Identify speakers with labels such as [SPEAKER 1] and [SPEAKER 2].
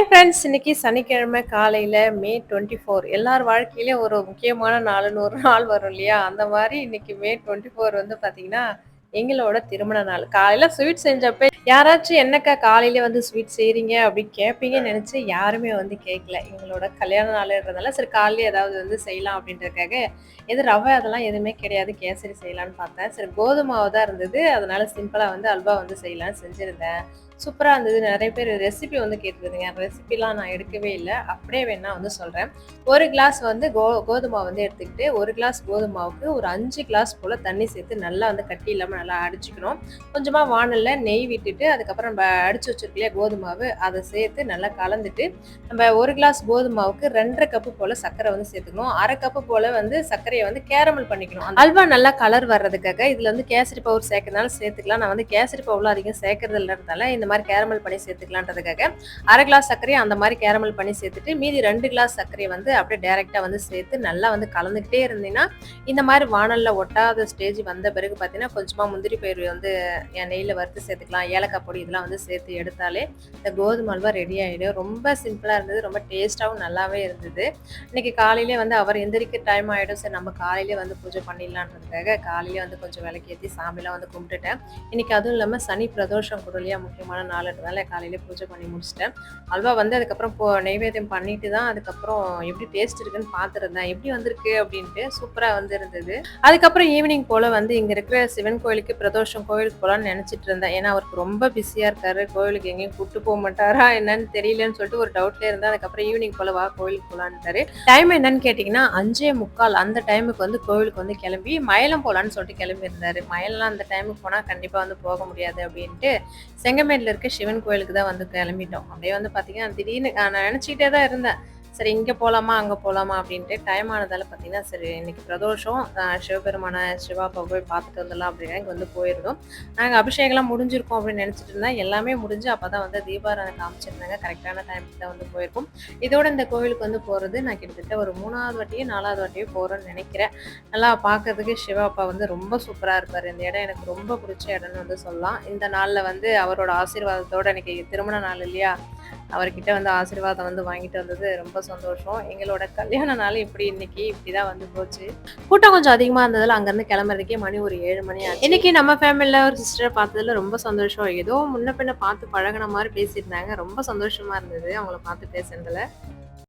[SPEAKER 1] Hi friends இன்னைக்கு சனிக்கிழமை காலையில் மே டுவெண்ட்டி ஃபோர் எல்லார் வாழ்க்கையிலையும் ஒரு முக்கியமான நாளுன்னு ஒரு நாள் வரும் இல்லையா? அந்த மாதிரி இன்னைக்கு மே டுவெண்ட்டி ஃபோர் வந்து பார்த்தீங்கன்னா எங்களோட திருமண நாள். காலையில் ஸ்வீட் செஞ்சப்ப யாராச்சும் என்னக்கா காலையில வந்து ஸ்வீட் செய்கிறீங்க அப்படின்னு கேட்பீங்கன்னு நினச்சி யாருமே வந்து கேட்கல எங்களோட கல்யாண நாளுன்றதால சரி காலையில ஏதாவது வந்து செய்யலாம் அப்படின்றதுக்காக எது ரவை அதெல்லாம் எதுவுமே கிடையாது. கேசரி செய்யலான்னு பார்த்தேன். சரி கோதுமாவு தான் இருந்தது. அதனால சிம்பிளாக வந்து அல்வா வந்து செய்யலாம்னு செஞ்சுருந்தேன். சூப்பராக இருந்தது. நிறைய பேர் ரெசிபி வந்து கேட்டுருந்தீங்க. ரெசிபிலாம் நான் எடுக்கவே இல்லை. அப்படியே வேணா வந்து சொல்கிறேன் ஒரு கிளாஸ் வந்து கோ கோதுமை வந்து எடுத்துக்கிட்டு ஒரு கிளாஸ் கோதுமாவுக்கு ஒரு அஞ்சு கிளாஸ் போல் தண்ணி சேர்த்து நல்லா வந்து கட்டி இல்லாமல் நல்லா அடிச்சுக்கணும். கொஞ்சமாக வானலில் நெய் விட்டுட்டு அதுக்கப்புறம் நம்ம அடிச்சு வச்சிருக்கலையே கோதுமாவு அதை சேர்த்து நல்லா கலந்துட்டு நம்ம ஒரு கிளாஸ் கோதுமாவுக்கு ரெண்டரை கப்பு போல் சர்க்கரை வந்து சேர்த்துக்கணும். அரை கப்பு போல் வந்து சர்க்கரையை வந்து கேரமல் பண்ணிக்கணும். அந்த அல்வா நல்லா கலர் வர்றதுக்காக இதில் வந்து கேசரி பவுடர் சேர்க்கறதுனால சேர்த்துக்கலாம். நான் வந்து கேசரி பவுடர் அதிகம் சேர்க்கறது இல்லைன்றதால இந்த மாதிரி கேரமல் பண்ணி சேர்த்துக்கலான்றதுக்காக அரை கிளாஸ் சர்க்கரையை அந்த மாதிரி கேரமல் பண்ணி சேர்த்துட்டு மீதி ரெண்டு கிளாஸ் சர்க்கரையை வந்து அப்படியே டேரெக்டாக வந்து சேர்த்து நல்லா வந்து கலந்துக்கிட்டே இருந்தீங்கன்னா இந்த மாதிரி வானலில் ஒட்டாத ஸ்டேஜ் வந்த பிறகு பார்த்தீங்கன்னா கொஞ்சமாக முந்திரி பயிர் வந்து என் நெய்யில் வறுத்து சேர்த்துக்கலாம். ஏலக்காய் பொடி இதெல்லாம் வந்து சேர்த்து எடுத்தாலே இந்த கோதுமை அல்வா ரெடி ஆகிடும் ரொம்ப சிம்பிளாக இருந்தது. ரொம்ப டேஸ்ட்டாகவும் நல்லாவே இருந்தது. இன்னைக்கு காலையிலே வந்து அவர் எந்திரிக்க டைம் ஆகிடும் சரி நம்ம காலையிலே வந்து பூஜை பண்ணிடலான்றதுக்காக காலையிலே வந்து கொஞ்சம் விளக்கேற்றி சாமிலாம் வந்து கும்பிட்டுட்டேன். இன்றைக்கி அதுவும் இல்லாமல் சனி பிரதோஷம் கூட முக்கியமான நாளுன்றதால காலையிலே பூஜை பண்ணி முடிச்சிட்டேன். அல்வா வந்து அதுக்கப்புறம் போ நைவேத்தியம் பண்ணிட்டு தான் அதுக்கப்புறம் எப்படி டேஸ்ட் இருக்குன்னு பார்த்துருந்தேன். எப்படி வந்திருக்கு அப்படின்ட்டு சூப்பராக வந்து இருந்தது. அதுக்கப்புறம் ஈவினிங் போல் வந்து இங்கே இருக்கிற சிவன் கோயில் கோயிலுக்கு பிரதோஷம் கோயிலுக்கு போகலான்னு நினச்சிட்டு இருந்தேன். ஏன்னா அவருக்கு ரொம்ப பிஸியாக இருக்காரு. கோயிலுக்கு எங்கேயும் கூப்பிட்டு போக மாட்டாரா என்னன்னு தெரியலன்னு சொல்லிட்டு ஒரு டவுட்லேயே இருந்தேன் அதுக்கப்புறம் ஈவினிங் போல் வா கோயிலுக்கு போகலான்ட்டாரு டைம் என்னன்னு கேட்டிங்கன்னா அஞ்சே முக்கால் அந்த டைமுக்கு வந்து கோவிலுக்கு வந்து கிளம்பி மயிலம் போகலான்னு சொல்லிட்டு கிளம்பி இருந்தாரு. மயிலெல்லாம் அந்த டைமுக்கு போனால் கண்டிப்பாக வந்து போக முடியாது அப்படின்ட்டு செங்கமேட்டில் இருக்க சிவன் கோயிலுக்கு தான் வந்து கிளம்பிட்டோம். அப்படியே வந்து பார்த்தீங்கன்னா திடீர்னு நான் நினச்சிக்கிட்டே தான் இருந்தேன். சரி இங்கே போகலாமா அங்கே போகலாமா அப்படின்ட்டு டைம் ஆனதால் பார்த்தீங்கன்னா சரி இன்றைக்கி பிரதோஷம். ஆஹ் சிவபெருமான சிவாப்பா போய் பார்த்துட்டு வந்துடலாம் அப்படின்னா இங்கே வந்து போயிருந்தோம். நாங்கள் அபிஷேகம்லாம் முடிஞ்சிருக்கோம் அப்படின்னு நினச்சிட்டு இருந்தேன். எல்லாமே முடிஞ்சு அப்போ தான் வந்து தீபாராதனை காமிச்சிருந்தாங்க. கரெக்டான டைமுக்கு தான் வந்து போயிருக்கோம். இதோட இந்த கோவிலுக்கு வந்து போகிறது நான் கிட்டத்தட்ட ஒரு மூணாவது வாட்டியோ நாலாவது வாட்டியோ போகிறேன்னு நினைக்கிறேன். நல்லா பார்க்கறதுக்கு சிவாப்பா வந்து ரொம்ப சூப்பராக இருப்பார். இந்த இடம் எனக்கு ரொம்ப பிடிச்ச இடம்னு வந்து சொல்லலாம். இந்த நாளில் வந்து அவரோட ஆசீர்வாதத்தோட எனக்கு திருமண நாள் இல்லையா? அவர்கிட்ட வந்து ஆசீர்வாதம் வந்து வாங்கிட்டு வந்தது ரொம்ப சந்தோஷம். எங்களோட கல்யாண நாள் இப்படி இன்னைக்கு இப்படி தான் வந்து போச்சு. கூட்டம் கொஞ்சம் அதிகமாக இருந்ததில் அங்கேருந்து கிளம்புறதுக்கே மணி ஒரு ஏழு மணி ஆகும் இன்னைக்கு நம்ம ஃபேமிலியில் ஒரு சிஸ்டரை பார்த்ததுல ரொம்ப சந்தோஷம். ஏதோ முன்ன பின்ன பார்த்து பழகுன மாதிரி பேசியிருந்தாங்க. ரொம்ப சந்தோஷமா இருந்தது அவங்கள பார்த்து பேசுனதுல.